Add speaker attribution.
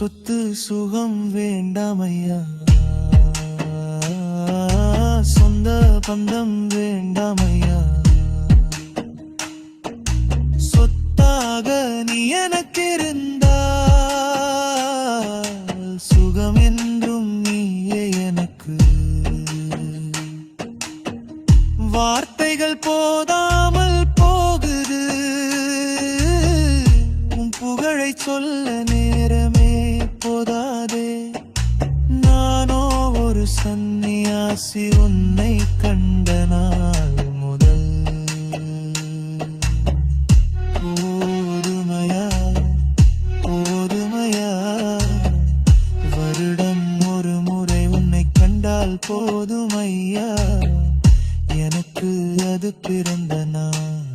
Speaker 1: சொத்து சுகம் வேண்டாமையா? சொந்த பந்தம் வேண்டாமையா? சொத்தாக நீ எனக்கு இருந்தால் சுகம் என்றும் நீயே எனக்கு. வார்த்தைகள் போதாமல் போகுது உன் புகழை சொல்ல நேரம் சந்நியாசி உன்னை கண்ட நாள் முதல். போதுமையா போதுமையா வருடம் ஒரு முறை உன்னை கண்டால் போதுமையா எனக்கு அது பிறந்த நாள்.